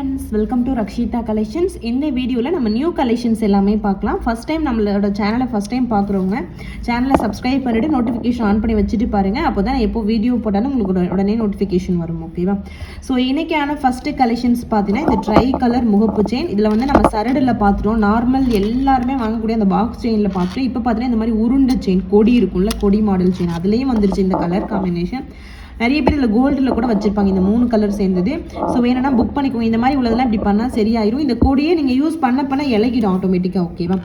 Friends welcome to Rakshita collections இந்த வீடியோவில் நம்ம நியூ கலெக்ஷன்ஸ் எல்லாமே பார்க்கலாம். ஃபஸ்ட் டைம் நம்மளோட சேனலை ஃபஸ்ட் டைம் பார்க்குறவங்க சேனலை சப்ஸ்கிரைப் பண்ணிவிட்டு நோட்டிஃபிகேஷன் ஆன் பண்ணி வச்சுட்டு பாருங்கள் அப்போ தான் எப்போ வீடியோ போட்டாலும் உங்களுக்கு உடனே- நோட்டிஃபிகேஷன் வரும் ஓகேவா ஸோ இன்றைக்கான ஃபஸ்ட்டு கலெக்ஷன்ஸ் பார்த்தீங்கன்னா இந்த ட்ரை கலர் முகப்பு செயின் இதில் வந்து நம்ம சரடில் பார்த்துட்டோம். நார்மல் எல்லாருமே வாங்கக்கூடிய அந்த பாக்ஸ் செயினில் பார்த்துட்டு இப்போ பார்த்தீங்கன்னா இந்த மாதிரி உருண்டை செயின் கொடி இருக்கும்ல கொடி மாடல் செயின் அதுலேயும் வந்துருச்சு இந்த கலர் காம்பினேஷன் நிறைய பேர் இதில் கோல்டில் கூட வச்சுருப்பாங்க. இந்த மூணு கலர் சேர்ந்தது. ஸோ வேணும்னா புக் பண்ணிக்கோங்க. இந்த மாதிரி உள்ளதெல்லாம் இப்படி பண்ணால் சரியாயிரும். இந்த கோடியே நீங்கள் யூஸ் பண்ண பண்ண இலகிடும் ஆட்டோமேட்டிக்காக ஓகேவா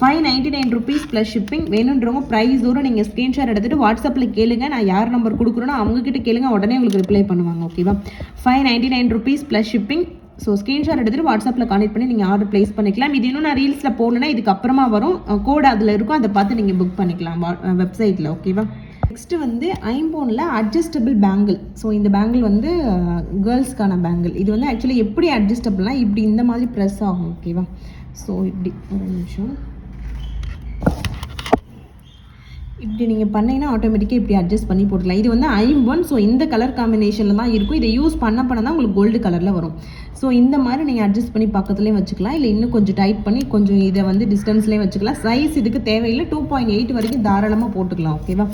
five ninety nine rupees plus shipping வேணுன்றவங்க ப்ரைஸோட நீங்கள் ஸ்க்ரீன்ஷாட் எடுத்துகிட்டு வாட்ஸ்அப்பில் கேளுங்க. நான் யார் நம்பர் கொடுக்குறேனோ அவங்கக்கிட்ட கேளுங்க. உடனே உங்களுக்கு ரிப்ளை பண்ணுவாங்க ஓகேவா five ninety nine rupees plus shipping so screenshot எடுத்துகிட்டு வாட்ஸ்அப்பில் கனெக்ட் பண்ணி நீங்கள் ஆர்டர் ப்ளேஸ் பண்ணிக்கலாம். இது இன்னும் நான் ரீல்ஸில் போகணுன்னா இதுக்கு அப்புறமா வரும். கோடு அதில் இருக்கும். அதை பார்த்து நீங்கள் புக் பண்ணிக்கலாம். வெப்சைட்டில் ஓகேவா நெக்ஸ்ட் வந்து ஐம்போனில் அட்ஜஸ்டபிள் பேங்கிள் ஸோ இந்த பேங்கிள் வந்து uh, கேர்ள்ஸ்க்கான பேங்கிள் இது வந்து ஆக்சுவலி எப்படி அட்ஜஸ்டபிள்னா இப்படி இந்த மாதிரி ப்ரெஸ் ஆகும் ஓகேவா ஸோ இப்படி ஒரு நிமிஷம். இப்படி நீங்கள் பண்ணீங்கன்னா ஆட்டோமேட்டிக்காக இப்படி அட்ஜஸ்ட் பண்ணி போட்டுக்கலாம். இது வந்து ஐம்பன் ஸோ இந்த கலர் காம்பினேஷனில் தான் இருக்கும். இதை யூஸ் பண்ண பண்ண தான் உங்களுக்கு கோல்டு கலரில் வரும். ஸோ இந்த மாதிரி நீங்கள் அட்ஜஸ்ட் பண்ணி பக்கத்துலேயும் வச்சுக்கலாம். இல்லை இன்னும் கொஞ்சம் டைட் பண்ணி கொஞ்சம் இதை வந்து டிஸ்டன்ஸ்லேயும் வச்சுக்கலாம். சைஸ் இதுக்கு தேவையில்லை. டூ பாயிண்ட் எயிட் வரைக்கும் தாராளமாக போட்டுக்கலாம். ஓகேவா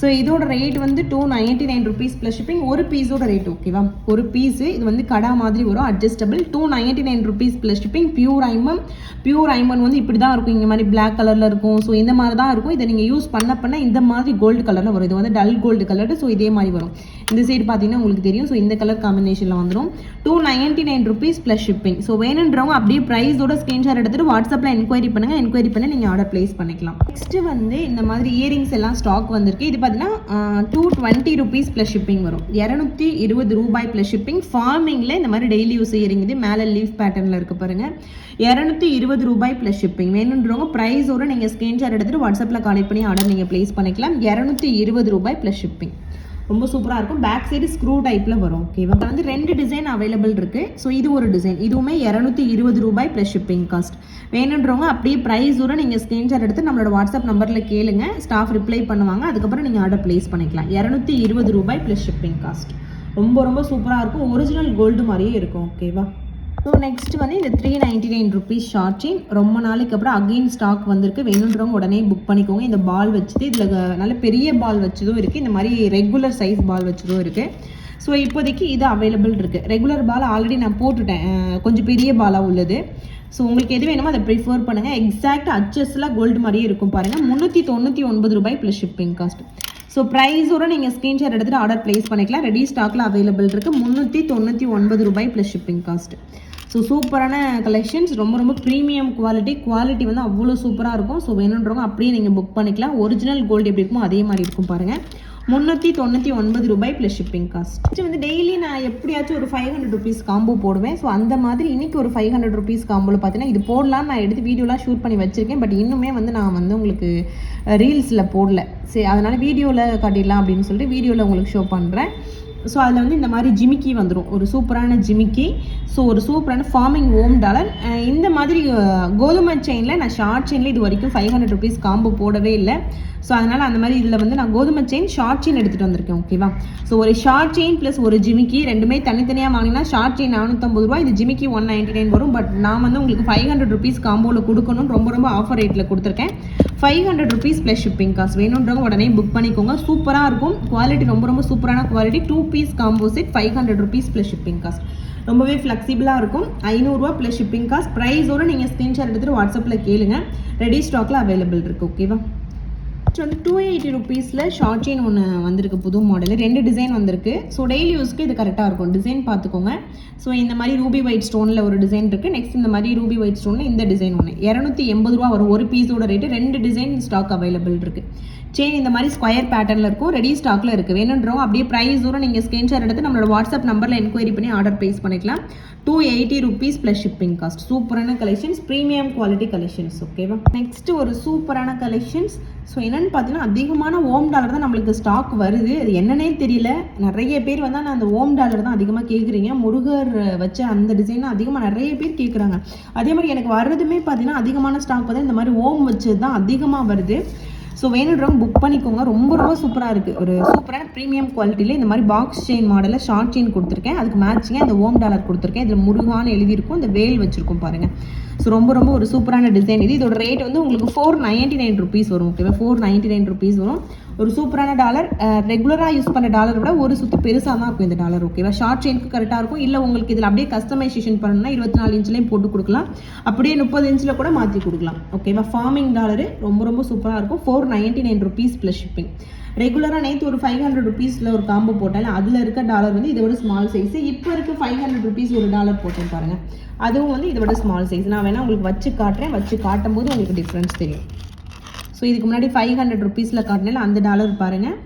ஸோ இதோட ரேட் வந்து two ninety nine rupees plus shipping ஒரு பீஸோட ரேட் ஓகேவா ஒரு பீஸு இது வந்து கடா மாதிரி வரும். Adjustable two ninety nine rupees plus shipping pure Ayman pure ஐமன் வந்து இப்படி தான் இருக்கும். இந்த மாதிரி பிளாக் கலரில் இருக்கும். ஸோ இந்த மாதிரி தான் இருக்கும். இதை நீங்கள் யூஸ் பண்ண பண்ண இந்த மாதிரி கோல்டு கலரில் வரும். இது வந்து டல் கோல்டு கலர் ஸோ இதே மாதிரி வரும். இந்த சைடு பார்த்தீங்கன்னா உங்களுக்கு தெரியும். ஸோ இந்த கலர் காம்பினேஷனில் வந்துடும் two ninety nine rupees plus shipping so வேணுன்றவங்க அப்படியே ப்ரைஸோட ஸ்க்ரீன்ஷாட் எடுத்துட்டு வாட்ஸ்அப்பில் என்கொயரி பண்ணுங்கள் என்கொயரி பண்ணி நீங்கள் ஆர்டர் ப்ளேஸ் பண்ணிக்கலாம். நெக்ஸ்ட்டு வந்து இந்த மாதிரி இயரிங்ஸ் எல்லாம் ஸ்டாக் வந்திருக்கு. இது பார்த்தீங்கன்னா two twenty rupees plus shipping வரும். இரநூத்தி இருபது ரூபாய் ப்ளஸ் ஷிப்பிங் ஃபார்மிங்கில் இந்த மாதிரி டெய்லி யூஸ் இயரிங் இது மேலே லீஃப் பேட்டர்னில் இருக்க பாருங்க. இரநூத்தி இருபது ரூபாய் ப்ளஸ் ஷிப்பிங் வேணுன்றவங்க ப்ரைஸோட நீங்கள் ஸ்க்ரீன்ஷாட் எடுத்துட்டு வாட்ஸ்அப்பில் கான்டெக்ட் பண்ணி ஆர்டர் நீங்கள் ப்ளேஸ் பண்ணிக்கலாம். இரநூத்தி இருபது ரூபாய் ப்ளஸ் ஷிப்பிங் ரொம்ப சூப்பராக இருக்கும். பேக் சைடு ஸ்க்ரூ டைப்பில் வரும். ஓகேவா வந்து ரெண்டு டிசைன் அவைலபிள் இருக்குது ஸோ இது ஒரு டிசைன் இதுவுமே இரநூத்தி இருபது ரூபாய் ப்ளஸ் ஷிப்பிங் காஸ்ட் வேணுன்றவங்க அப்படியே ப்ரைஸோட நீங்கள் ஸ்க்ரீன்ஷாட் எடுத்து நம்மளோட வாட்ஸ்அப் நம்பரில் கேளுங்க. ஸ்டாஃப் ரிப்ளை பண்ணுவாங்க. அதுக்கப்புறம் நீங்கள் ஆர்டர் ப்ளேஸ் பண்ணிக்கலாம். இரநூத்தி இருபது ரூபாய் ப்ளஸ் ஷிப்பிங் காஸ்ட் ரொம்ப ரொம்ப சூப்பராக இருக்கும். ஒரிஜினல் கோல்டு மாதிரியே இருக்கும். ஓகேவா ஸோ நெக்ஸ்ட் வந்து இந்த three ninety nine rupees short chain ரொம்ப நாளைக்கு அப்புறம் அகெயின் ஸ்டாக் வந்திருக்கு. வேணுன்றவங்க உடனே புக் பண்ணிக்கோங்க. இந்த பால் வச்சுட்டு இதில் நல்ல பெரிய பால் வச்சதும் இருக்குது இந்த மாதிரி ரெகுலர் சைஸ் பால் வச்சதும் இருக்குது ஸோ இப்போதைக்கு இது அவைலபிள் இருக்குது ரெகுலர் பால் ஆல்ரெடி நான் போட்டுட்டேன். கொஞ்சம் பெரிய பாலாக உள்ளது. ஸோ உங்களுக்கு எது வேணுமோ அதை ப்ரிஃபர் பண்ணுங்கள் எக்ஸாக்ட் அச்சஸ்லாம் கோல்டு மாதிரியே இருக்கும் பாருங்கள் முந்நூற்றி தொண்ணூற்றி ஒன்பது ரூபாய் ப்ளஸ் ஷிப்பிங் காஸ்ட் ஸோ ப்ரைஸோட நீங்கள் ஸ்க்ரீன்ஷாட் எடுத்துகிட்டு ஆர்டர் ப்ளேஸ் பண்ணிக்கலாம். ரெடி ஸ்டாக்கில் அவைலபிள் இருக்குது முந்நூற்றி தொண்ணூற்றி ஒன்பது ரூபாய் ப்ளஸ் ஷிப்பிங் காஸ்ட் ஸோ சூப்பரான கலெக்ஷன்ஸ் ரொம்ப ரொம்ப ப்ரீமியம் குவாலிட்டி குவாலிட்டி வந்து அவ்வளோ சூப்பராக இருக்கும். ஸோ வேணுன்றவங்க அப்படியே நீங்கள் புக் பண்ணிக்கலாம். ஒரிஜினல் கோல்டு எப்படி இருக்குமோ அதே மாதிரி இருக்கும் பாருங்கள் முந்நூற்றி தொண்ணூற்றி ஒன்பது ரூபாய் ப்ளஸ் ஷிப்பிங் காஸ்ட் வந்து டெய்லி நான் எப்படியாச்சும் ஒரு ஃபைவ் ஹண்ட்ரட் ருபீஸ் காம்போ போடுவேன். ஸோ அந்த மாதிரி இன்னைக்கு ஒரு ஃபைவ் ஹண்ட்ரட் ருபீஸ் காம்போவில் பார்த்தீங்கன்னா இது போடலாம் நான் எடுத்து வீடியோலாம் ஷூட் பண்ணி வச்சுருக்கேன். பட் இன்னுமே வந்து நான் வந்து உங்களுக்கு ரீல்ஸில் போடல. சரி அதனால் வீடியோவில் காட்டிடலாம் அப்படின்னு சொல்லிட்டு வீடியோவில் உங்களுக்கு ஷோ பண்ணுறேன் ஸோ அதில் வந்து இந்த மாதிரி ஜிமிக்கி வந்துடும் ஒரு சூப்பரான ஜிமிக்கி ஸோ ஒரு சூப்பரான ஃபார்மிங் ஓம் டாலர் இந்த மாதிரி கோதுமை செயினில் நான் ஷார்ட் செயினில் இது வரைக்கும் ஃபைவ் ஹண்ட்ரட் ருபீஸ் காம்போ போடவே இல்லை. ஸோ அதனால் அந்த மாதிரி இதில் வந்து நான் கோதுமை செயின் ஷார்ட் செயின் எடுத்துகிட்டு வந்திருக்கேன் ஓகேவா ஸோ ஒரு ஷார்ட் செயின் ப்ளஸ் ஒரு ஜிமிக்கி ரெண்டுமே தனித்தனியாக வாங்கினா ஷார்ட் செயின் நானூற்றம்பது ரூபா இது ஜிமிக்கி ஒன் நைன்டி நைன் வரும். பட் நான் வந்து உங்களுக்கு ஃபைவ் ஹண்ட்ரட் ருபீஸ் காம்போவில் கொடுக்கணும்னு ரொம்ப ரொம்ப ஆஃபர் ரேட்டில் கொடுத்துருக்கேன். Five hundred rupees plus shipping காசு வேணுன்றவங்க உடனே புக் பண்ணிக்கோங்க. சூப்பராக இருக்கும். குவாலிட்டி ரொம்ப ரொம்ப சூப்பரான quality two piece composite five hundred rupees plus shipping cost ரொம்பவே ஃப்ளெக்சிபிளாக இருக்கும். ஐநூறுரூவா ப்ளஸ் ஷிப்பிங் காஸ்ட் ப்ரைஸோட நீங்கள் ஸ்க்ரீன்ஷாட் எடுத்துகிட்டு வாட்ஸ்அப்பில் கேளுங்க. ரெடி ஸ்டாக்கில் அவைலபிள் இருக்குது ஓகேவா நெக்ஸ்ட் வந்து டூ எயிட்டி ருபீஸில் ஷார்ட் செயின் ஒன்று வந்திருக்கு புது மாடல் ரெண்டு டிசைன் வந்திருக்கு. ஸோ டெய்லி யூஸ்க்கு இது கரெக்டாக இருக்கும். டிசைன் பார்த்துக்கோங்க. ஸோ இந்த மாதிரி ரூபி ஒயிட் ஸ்டோனில் ஒரு டிசைன் இருக்குது நெக்ஸ்ட் இந்த மாதிரி ரூபி ஒயிட் ஸ்டோனில் இந்த டிசைன் ஒன்று இரநூத்தி எண்பது ரூபா வரும். ஒரு பீஸோட ரேட்டு ரெண்டு டிசைன் ஸ்டாக் அவைலபிள் இருக்குது செயின் இந்த மாதிரி ஸ்கொயர் பேட்டர்னில் இருக்கும். ரெடி ஸ்டாக்கில் இருக்குது வேணுன்றோம் அப்படியே ப்ரைஸோட நீங்கள் ஸ்க்ரீன்ஷாட் எடுத்து நம்மளோட வாட்ஸ்அப் நம்பரில் என்கொயரி பண்ணி ஆர்டர் ப்ளேஸ் பண்ணிக்கலாம். Two eighty rupees plus shipping cost சூப்பரான கலெக்ஷன்ஸ் ப்ரீமியம் குவாலிட்டி கலெக்ஷன்ஸ் ஓகேவா நெக்ஸ்ட் ஒரு சூப்பரான கலெக்ஷன்ஸ் ஸோ என்னென்னு பார்த்தீங்கன்னா அதிகமான ஓம் டாலர் தான் நம்மளுக்கு ஸ்டாக் வருது. அது என்னன்னே தெரியல. நிறைய பேர் வந்து நான் அந்த ஓம் டாலர் தான் அதிகமாக கேட்குறீங்க முருகர் வச்ச அந்த டிசைன் அதிகமாக நிறைய பேர் கேட்குறாங்க அதே மாதிரி எனக்கு வர்றதுமே பார்த்தீங்கன்னா அதிகமான ஸ்டாக் பார்த்தீங்கன்னா இந்த மாதிரி ஓம் வச்சது தான் அதிகமாக வருது. ஸோ வேணுன்றவங்க புக் பண்ணிக்கோங்க. ரொம்ப ரொம்ப சூப்பராக இருக்குது ஒரு சூப்பரான ப்ரீமியம் குவாலிட்டியில் இந்த மாதிரி பாக்ஸ் செயின் மாடலில் ஷார்ட் செயின் கொடுத்துருக்கேன். அதுக்கு மேட்சிங்காக இந்த ஓம் டாலர் கொடுத்துருக்கேன். இதில் முருகான்னு எழுதியிருக்கும். இந்த வேல் வச்சுருக்கோம் பாருங்கள் ஸோ ரொம்ப ரொம்ப ஒரு சூப்பரான டிசைன் இது. இதோட ரேட் வந்து உங்களுக்கு ஃபோர் நைன்ட்டி நைன் ருபீஸ் வரும் ஓகேவா ஃபோர் நைன்ட்டி நைன் ருபீஸ் வரும். ஒரு சூப்பரான டாலர். ரெகுலராக யூஸ் பண்ண டாலர் விட ஒரு சுத்து பெருசாக தான் இருக்கும் இந்த டாலர் ஓகேவா ஷார்ட் செயினுக்கு கரெக்டாக இருக்கும். இல்லை உங்களுக்கு இதில் அப்படியே கஸ்டமைசேஷன் பண்ணணும்னா இருபத்தி நாலு இன்ச்லேயும் போட்டு கொடுக்கலாம். அப்படியே முப்பது இன்ச்சில் கூட மாற்றி கொடுக்கலாம் ஓகேவா ஃபார்மிங் டாலரு ரொம்ப ரொம்ப சூப்பராக இருக்கும். Four ninety nine rupees plus shipping ரெகுலராக நேற்று ஒரு ஃபைவ் ஹண்ட்ரட் ருபீஸில் ஒரு காம்போ போட்டாலும் அதில் இருக்க டாலர் வந்து இதோட ஸ்மால் சைஸ் இப்போ இருக்க ஃபைவ் ஹண்ட்ரட் ருபீஸ் ஒரு டாலர் போட்டேன் பாருங்கள் அதுவும் வந்து இதோட ஸ்மால் சைஸ் நான் வேணால் உங்களுக்கு வச்சு காட்டுறேன். வச்சு காட்டும் போது உங்களுக்கு டிஃப்ரென்ஸ் தெரியும். ஸோ இதுக்கு முன்னாடி ஃபைவ் ஹண்ட்ரட் ருபீஸில் காட்டினால அந்த டாலர் பாருங்கள்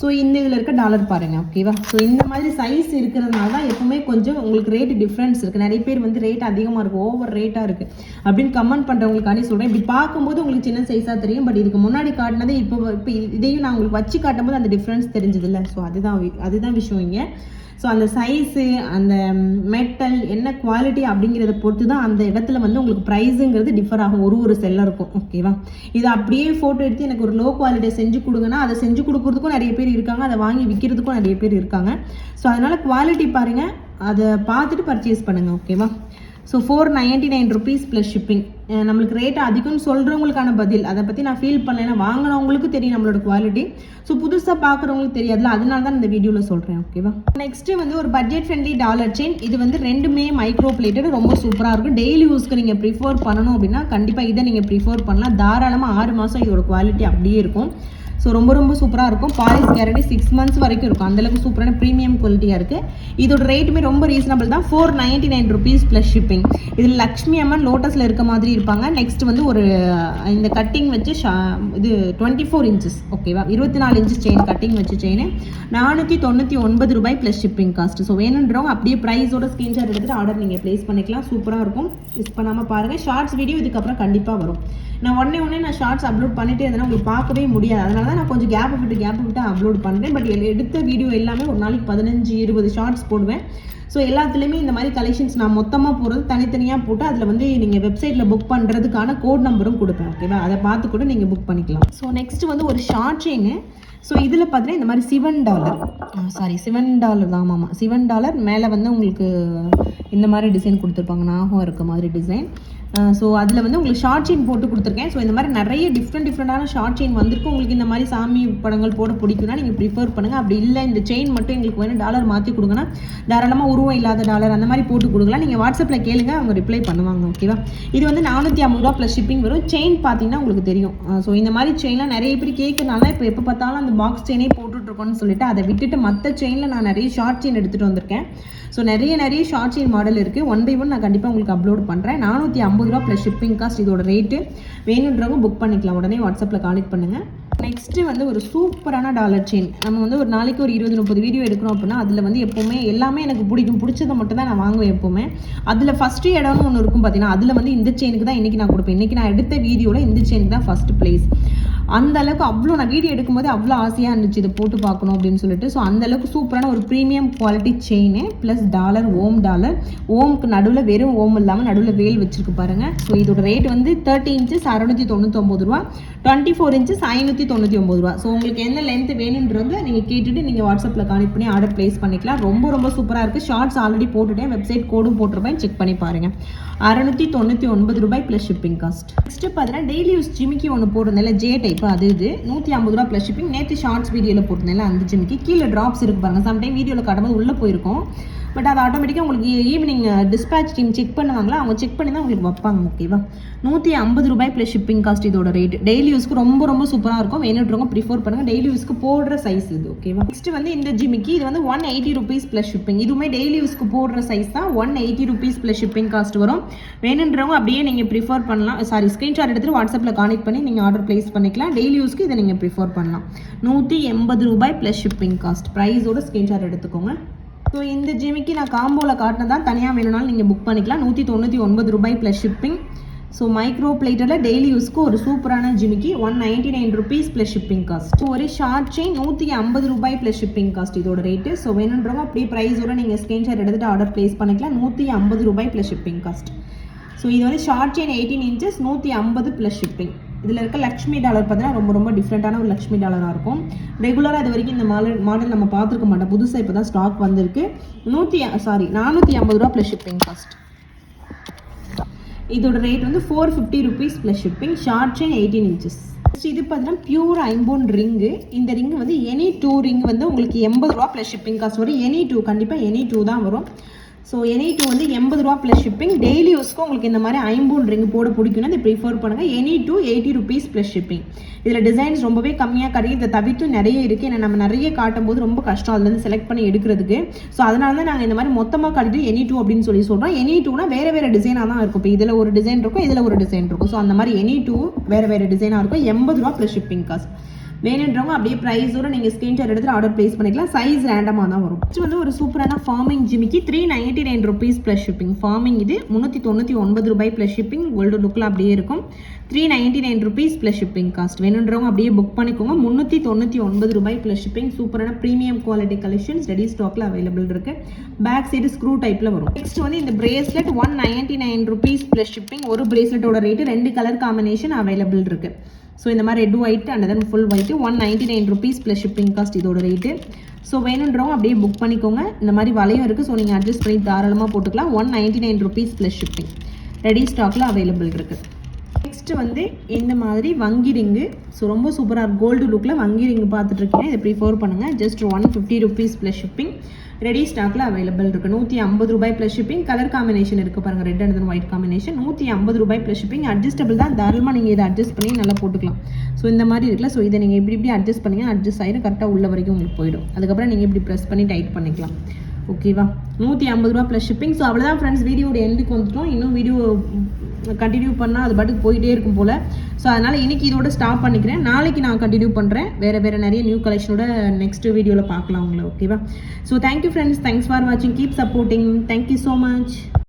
ஸோ இந்த இதில் இருக்க டாலர் பாருங்கள் ஓகேவா ஸோ இந்த மாதிரி சைஸ் இருக்கிறதுனால தான் எப்பவுமே கொஞ்சம் உங்களுக்கு ரேட் டிஃப்ரென்ஸ் இருக்குது நிறைய பேர் வந்து ரேட் அதிகமாக இருக்கும் ஓவர் ரேட்டாக இருக்குது அப்படின்னு கமெண்ட் பண்ணுறவங்களுக்காண்டி சொல்கிறேன் இப்படி பார்க்கும்போது உங்களுக்கு சின்ன சைஸாக தெரியும். பட் இதுக்கு முன்னாடி காட்டினதே இப்போ இப்போ இதையும் நான் உங்களுக்கு வச்சு காட்டும்போது அந்த டிஃப்ரென்ஸ் தெரிஞ்சதில்ல. ஸோ அதுதான் அதுதான் விஷயம் இங்கே. ஸோ அந்த சைஸு அந்த மெட்டல் என்ன குவாலிட்டி அப்படிங்கிறத பொறுத்து தான் அந்த இடத்துல வந்து உங்களுக்கு ப்ரைஸுங்கிறது டிஃபர் ஆகும். ஒரு ஒரு செல்லருக்கும் ஓகேவா இதை அப்படியே ஃபோட்டோ எடுத்து எனக்கு ஒரு லோ குவாலிட்டியை செஞ்சு கொடுங்கன்னா அதை செஞ்சு கொடுக்குறதுக்கும் நிறைய பேர் இருக்காங்க. அதை வாங்கி விற்கிறதுக்கும் நிறைய பேர் இருக்காங்க. ஸோ அதனால் குவாலிட்டி பாருங்கள் அதை பார்த்துட்டு பர்ச்சேஸ் பண்ணுங்கள் ஓகேவா so four ninety nine rupees plus shipping நம்மளுக்கு ரேட் அதிகம்னு சொல்கிறவங்களுக்கான பதில். அதை பற்றி நான் ஃபீல் பண்ணல. வாங்கினவங்களுக்கு தெரியும் நம்மளோட குவாலிட்டி ஸோ புதுசாக பார்க்குறவங்களுக்கு தெரியாதுல அதனால தான் இந்த வீடியோவில் சொல்கிறேன் ஓகேவா நெக்ஸ்ட்டு வந்து ஒரு பட்ஜெட் ஃப்ரெண்ட்லி டாலர் செயின் இது வந்து ரெண்டுமே மைக்ரோ பிளேட்டட் ரொம்ப சூப்பராக இருக்கும். டெய்லி யூஸ்க்கு நீங்கள் ப்ரிஃபர் பண்ணணும் அப்படின்னா கண்டிப்பாக இதை நீங்கள் ப்ரிஃபர் பண்ணலாம். தாராளமாக ஆறு மாதம் இதோட குவாலிட்டி அப்படியே இருக்கும். ஸோ ரொம்ப ரொம்ப சூப்பராக இருக்கும். பாலிஸ் கேரண்டி சிக்ஸ் மந்த்ஸ் வரைக்கும் இருக்கும். அந்தளவுக்கு சூப்பரான ப்ரீமியம் குவாலிட்டியாக இருக்குது இதோட ரேட்டுமே ரொம்ப ரீசனபிள் தான். Four ninety nine rupees plus shipping இதில் லக்ஷ்மி அம்மன் லோட்டஸில் இருக்க மாதிரி இருப்பாங்க. நெக்ஸ்ட் வந்து ஒரு இந்த கட்டிங் வச்சு ஷா இது டுவெண்ட்டி ஃபோர் இன்ச்சஸ் ஓகேவா இருபத்தி நாலு இன்ச்சஸ் செயின் கட்டிங் வச்சு செயின் நானூற்றி தொண்ணூற்றி ஒன்பது ரூபாய் ப்ளஸ் ஷிப்பிங் காஸ்ட் ஸோ வேணுன்றவங்க அப்படியே ப்ரைஸோட ஸ்க்ரீன்ஷாட் எடுத்துகிட்டு ஆர்டர் நீங்கள் ப்ளேஸ் பண்ணிக்கலாம். சூப்பராக இருக்கும். மிஸ் பண்ணாமல் பாருங்கள் ஷார்ட்ஸ் வீடியோ இதுக்கப்புறம் கண்டிப்பாக வரும். நான் உடனே உடனே நான் ஷார்ட்ஸ் அப்லோட் பண்ணிட்டே இருந்தேன் உங்களுக்கு பார்க்கவே முடியாது. அதனால தான் நான் கொஞ்சம் கேப் விட்டு கேப் விட்டு அப்லோட் பண்ணுறேன் பட் எடுத்த வீடியோ எல்லாமே ஒரு நாளைக்கு பதினஞ்சு இருபது ஷார்ட்ஸ் போடுவேன். ஸோ எல்லாத்துலேயுமே இந்த மாதிரி கலெக்ஷன்ஸ் நான் மொத்தமாக போடுறது தனித்தனியாக போட்டு அதில் வந்து நீங்கள் வெப்சைட்டில் புக் பண்ணுறதுக்கான கோட் நம்பரும் கொடுப்பேன் ஓகேவா அதை பார்த்து கூட நீங்கள் புக் பண்ணிக்கலாம். ஸோ நெக்ஸ்ட் வந்து ஒரு ஷார்ட் செயின் ஸோ இதில் பார்த்தீங்கன்னா இந்த மாதிரி Sivan dollar sorry Sivan dollar தான் ஆமாம் சிவன் டாலர் மேலே வந்து உங்களுக்கு இந்த மாதிரி டிசைன் கொடுத்துருப்பாங்க. நாகம் இருக்க மாதிரி டிசைன் ஸோ அதில் வந்து உங்களுக்கு ஷார்ட் செயின் போட்டு கொடுத்துருக்கேன். ஸோ இந்த மாதிரி நிறைய டிஃப்ரெண்ட் டிஃப்ரெண்டான ஷார்ட் செயின் வந்திருக்கு. உங்களுக்கு இந்த மாதிரி சாமி படங்கள் போட பிடிக்கும்னா நீங்கள் ப்ரிஃபர் பண்ணுங்கள் அப்படி இல்லை இந்த செயின் மட்டும் எங்களுக்கு வேணும். டாலர் மாற்றி கொடுங்கன்னா தாராளமாக உருவம் இல்லாத டாலர் அந்த மாதிரி போட்டு கொடுக்கலாம். நீங்கள் வாட்ஸ்அப்பில் கேளுங்க அவங்க ரிப்ளை பண்ணுவாங்க. ஓகேவா இது வந்து நானூற்றி ஐம்பது ரூபா ப்ளஸ் ஷிப்பிங் வரும். செயின் பார்த்தீங்கன்னா உங்களுக்கு தெரியும். ஸோ இந்த மாதிரி செயின்லாம் நிறைய பேர் கேட்கறனால இப்போ எப்போ பார்த்தாலும் அந்த பாக்ஸ் செயினே போட்டு போட்டுட்ருக்கோன்னு சொல்லிட்டு அதை விட்டுட்டு மற்ற செயினில் நான் நிறைய ஷார்ட் செயின் எடுத்துகிட்டு வந்திருக்கேன். ஸோ நிறைய நிறைய ஷார்ட் செயின் மாடல் இருக்குது ஒன் பை ஒன் நான் கண்டிப்பாக உங்களுக்கு அப்லோட் பண்ணுறேன் நானூற்றி ஐம்பது ரூபா ப்ளஸ் ஷிப்பிங் காஸ்ட் இதோட ரேட்டு வேணுன்றவங்க புக் பண்ணிக்கலாம். உடனே வாட்ஸ்அப்பில் காலெக்ட் பண்ணுங்கள் நெக்ஸ்ட்டு வந்து ஒரு சூப்பரான டாலர் செயின் நம்ம வந்து ஒரு நாளைக்கு ஒரு இருபது முப்பது வீடியோ எடுக்கிறோம் அப்படின்னா அதில் வந்து எப்போவுமே எல்லாமே எனக்கு பிடிக்கும். பிடிச்சதை மட்டும் தான் நான் வாங்குவேன் எப்போவுமே. அதில் ஃபஸ்ட்டு இடம்னு ஒன்று இருக்கும் பார்த்தீங்கன்னா அதில் வந்து இந்த செயினுக்கு தான் இன்றைக்கி நான் கொடுப்பேன். இன்றைக்கி நான் எடுத்த வீடியோவில் இந்த செயினுக்கு தான் ஃபஸ்ட் ப்ளேஸ் அந்த அளவுக்கு அவ்வளோ நான் வீடியோ எடுக்கும்போது அவ்வளோ ஆசையாக இருந்துச்சு இதை போட்டு பார்க்கணும் அப்படின்னு சொல்லிட்டு. ஸோ அந்த அளவுக்கு சூப்பரான ஒரு premium quality chain plus dollar Om dollar ஓம்க்கு நடுவில் வெறும் ஓம் இல்லாமல் நடுவில் வேல் வச்சிருக்கு பாருங்க. ஸோ இதோட ரேட் வந்து தேர்ட்டி இன்ச்சஸ் அறுநூற்றி தொண்ணூத்தொம்பது ரூபா. டுவெண்ட்டி ஃபோர் இன்ச்சஸ் ஐநூற்றி தொண்ணூற்றி ஒம்பது ரூபா. ஸோ உங்களுக்கு என்ன லென்த் வேணுன்றது நீங்கள் கேட்டுட்டு நீங்கள் வாட்ஸ்அப்பில் கனெக்ட் பண்ணி ஆர்டர் ப்ளேஸ் பண்ணிக்கலாம். ரொம்ப ரொம்ப சூப்பராக இருக்குது ஷார்ட்ஸ் ஆல்ரெடி போட்டுட்டேன். வெப்சைட் கோடும் போட்டிருப்பேன். செக் பண்ணி பாருங்கள் அறநூற்றி தொண்ணூற்றி ஒன்பது ரூபாய் ப்ளஸ் ஷிப்பிங் காஸ்ட் நெக்ஸ்ட் பார்த்தீங்கன்னா டெய்லி யூஸ் ஜிமிக்கி ஒன்று போட்டிருந்தேன். ஜே டைப் இப்போ அது இது. நூற்றி ஐம்பது ரூபா ப்ளஸ் ஷிப்பிங் நேற்று ஷார்ட்ஸ் வீடியோவில் போட்டிருந்தேன் அந்த ஜிமிக்கி கீழே ட்ராப்ஸ் இருக்கு பாருங்க. சம்டைம் வீடியோவில் காட்டும்போது உள்ளே போயிருக்கும். பட் அது ஆட்டோமேட்டிக்காக உங்களுக்கு ஈவினிங் டிஸ்பேச் டீம் செக் பண்ணுவாங்களா? அவங்க செக் பண்ணி தான் உங்களுக்கு வைப்பாங்க ஓகேவா நூற்றி ஐம்பது ரூபாய் ப்ளஸ் ஷிப்பிங் காஸ்ட் இதோட ரேட் டெய்லி யூஸ்க்கு ரொம்ப ரொம்ப சூப்பராக இருக்கும். வேணுன்றவங்க ப்ரிஃபர் பண்ணுங்கள் டெய்லி யூஸ்க்கு போடுற சைஸ் இது ஓகேவா நெக்ஸ்ட் வந்து இந்த ஜிமிக்கி இது வந்து one eighty rupees plus shipping இதுவுமே டெய்லி யூஸ்க்கு போடுற சைஸ் தான். One eighty rupees plus shipping cost வரும். வேணுன்றவங்க அப்படியே நீங்கள் ப்ரிஃபர் பண்ணலாம். சாரி ஸ்க்ரீன்ஷாட் எடுத்துகிட்டு வாட்ஸ்அப்பில் கானெக்ட் பண்ணி நீங்கள் ஆர்டர் ப்ளேஸ் பண்ணிக்கலாம். டெய்லி யூஸ்க்கு இதை நீங்கள் ப்ரிஃபர் பண்ணலாம். நூற்றி எண்பது ரூபாய் ப்ளஸ் ஷிப்பிங் காஸ்ட் ப்ரைஸோட ஸ்க்ரீன்ஷாட் எடுத்துக்கோங்க. ஸோ இந்த ஜிமிக்கு நான் காம்போவில் காட்டினதான் தனியாக வேணும்னாலும் நீங்கள் புக் பண்ணிக்கலாம். நூற்றி தொண்ணூற்றி ஒன்பது ரூபாய் ப்ளஸ் ஷிப்பிங் ஸோ மைக்ரோ பிளேட்டரில் டெய்லி யூஸ்க்கு ஒரு சூப்பரான ஜிமிக்கி. One ninety nine rupees plus shipping cost so ஒரு ஷார்ட் செயின் நூற்றி ஐம்பது ரூபாய் ப்ளஸ் ஷிப்பிங் காஸ்ட் இதோட ரேட்டு ஸோ வேணுன்றவங்க அப்படியே ப்ரைஸோட நீங்கள் ஸ்க்ரீன்ஷாட் எடுத்துகிட்டு ஆர்டர் ப்ளேஸ் பண்ணிக்கலாம். நூற்றி ஐம்பது ரூபாய் ப்ளஸ் ஷிப்பிங் காஸ்ட் ஸோ இது வந்து ஷார்ட் செயின் எயிட்டீன் இன்ச்சஸ் நூற்றி ஐம்பது ப்ளஸ் ஷிப்பிங் இதில் இருக்க லக்ஷ்மி டாலர் பார்த்தீங்கன்னா ரொம்ப ரொம்ப டிஃப்ரெண்ட்டான ஒரு லக்ஷ்மி டாலராக இருக்கும். ரெகுலராக இது வரைக்கும் இந்த மாடல் மாடல் நம்ம பார்த்துருக்க மாட்டோம். புதுசாக இப்போ தான் ஸ்டாக் வந்திருக்கு. நூற்றி சாரி நானூற்றி ஐம்பது ரூபா ப்ளஸ் ஷிப்பிங் காஸ்ட் இதோட ரேட் வந்து four fifty rupees plus shipping short chain eighteen inches இது பார்த்தீங்கன்னா பியூர் ஐம்போன் ரிங்கு இந்த ரிங்கு வந்து எனி டூ ரிங் வந்து உங்களுக்கு எண்பது ரூபா ப்ளஸ் ஷிப்பிங் காஸ்ட் வரும். எனி டூ கண்டிப்பாக எனி டூ தான் வரும். ஸோ எனி டூ வந்து எண்பது ரூபா ப்ளஸ் ஷிப்பிங் டெய்லி யூஸ்க்கு உங்களுக்கு இந்த மாதிரி ஐம்போன் ரிங் போட பிடிக்கும்னா இதை ப்ரிஃபர் பண்ணுங்கள் any two eighty rupees plus shipping இதில் டிசைன்ஸ் ரொம்பவே கம்மியாக கிடைக்கும் இதை தவிர்த்து நிறைய இருக்குது ஏன்னா நம்ம நிறைய காட்டும் போது ரொம்ப கஷ்டம் அதுலேருந்து செலக்ட் பண்ணி எடுக்கிறதுக்கு. ஸோ அதனால தான் நாங்கள் இந்த மாதிரி மொத்தமாக காட்டிட்டு எனி டூ அப்படின்னு சொல்லி சொல்கிறோம் எனி டூனா வேறு வேறு டிசைனாக தான் இருக்கும். இப்போ இதில் ஒரு டிசைன் இருக்கும் இதில் ஒரு டிசைன் இருக்கும். ஸோ அந்த மாதிரி எனி டூ வேறு வேறு டிசைனாக இருக்கும். எண்பது ரூபா ப்ளஸ் ஷிப்பிங் காஸ்ட் வேணுன்றவங்க அப்படியே ப்ரைஸோட நீங்கள் ஸ்க்ரீன்ஷாட் எடுத்து ஆர்டர் ப்ளேஸ் பண்ணிக்கலாம். சைஸ் ரேண்டமாக தான் வரும். இது வந்து ஒரு சூப்பரான forming ஜிமிக்கு three ninety nine rupees plus shipping forming இது முந்நூற்றி தொண்ணூற்றி ஒன்பது ரூபாய் ப்ளஸ் ஷிப்பிங் கோல்டு லுக்கில் அப்படியே இருக்கும். Three ninety nine rupees plus shipping cost வேணுன்றவங்க அப்படியே புக் பண்ணிக்கோங்க. முந்நூற்றி தொண்ணூற்றி ஒன்பது ரூபாய் ப்ளஸ் ஷிப்பிங் சூப்பரான ப்ரீமியம் குவாலிட்டி கலெக்ஷன்ஸ் ரெடி ஸ்டாக்ல அவைலபிள் இருக்கு. பேக் சைடு ஸ்க்ரூ டைப்ல வரும். நெக்ஸ்ட் வந்து இந்த bracelet one ninety nine rupees plus shipping ஒரு பிரேஸ்லெட்டோட ரேட்டு ரெண்டு கலர் காம்பினேஷன் அவைலபிள் இருக்குது ஸோ இந்த மாதிரி red white and then full white one ninety nine rupees plus shipping cost இதோட ரேட்டு ஸோ வேணுன்றவங்க அப்படியே புக் பண்ணிக்கோங்க. இந்த மாதிரி வலையும் இருக்குது ஸோ நீங்கள் அட்ஜஸ்ட் பண்ணி தாராளமாக போட்டுக்கலாம். One ninety nine rupees plus shipping ready ஸ்டாக்கில் அவைலபிள் இருக்குது நெக்ஸ்ட்டு வந்து இந்த மாதிரி வங்கி ரிங்கு ஸோ ரொம்ப சூப்பராக கோல்டு லுக்கில் வங்கி ரிங்கு பார்த்துட்டு இதை ப்ரிஃபர் பண்ணுங்கள் just one fifty rupees plus shipping ready ஸ்டாக்கில் அவைலபிள் இருக்குது நூற்றி ஐம்பது ரூபாய் ப்ளஸ் ஷிப்பிங் கலர் காம்பினேஷன் இருக்குது பாருங்கள் ரெட் அண்ட் ஒயிட் காம்பினேஷன் நூற்றி ஐம்பது ரூபாய் ப்ளஸ் ஷிப்பிங் அட்ஜஸ்டபிள் தான். தாராளமாக நீங்கள் இதை அட்ஜஸ்ட் பண்ணி நல்லா போட்டுக்கலாம். ஸோ இந்த மாதிரி இருக்குல்ல. ஸோ இதை நீங்கள் இப்படி இப்படி அட்ஜஸ்ட் பண்ணிங்க. அட்ஜஸ்ட் ஆகிடும் கரெக்டாக உள்ள வரைக்கும் உங்களுக்கு போயிடும். அதுக்கப்புறம் நீங்கள் இப்படி ப்ரெஸ் பண்ணி டைட் பண்ணிக்கலாம். ஓகேவா நூற்றி ஐம்பது ரூபா ப்ளஸ் ஷிப்பிங் ஸோ அவ்வளோதான் ஃப்ரெண்ட்ஸ் வீடியோட எண்டுக்கு வந்துட்டோம். இன்னும் வீடியோ கண்டினியூ பண்ணால் அது பாட்டுக்கு போயிட்டே இருக்கும் போல். ஸோ அதனால் இன்னைக்கு இதோட ஸ்டாப் பண்ணிக்கிறேன். நாளைக்கு நான் கண்டினியூ பண்ணுறேன் வேறு வேறு நிறைய நியூ கலெக்ஷனோட நெக்ஸ்ட் வீடியோவில் பார்க்கலாம் உங்களை ஓகேவா so thank you friends thanks for வாட்சிங் keep supporting thank you so much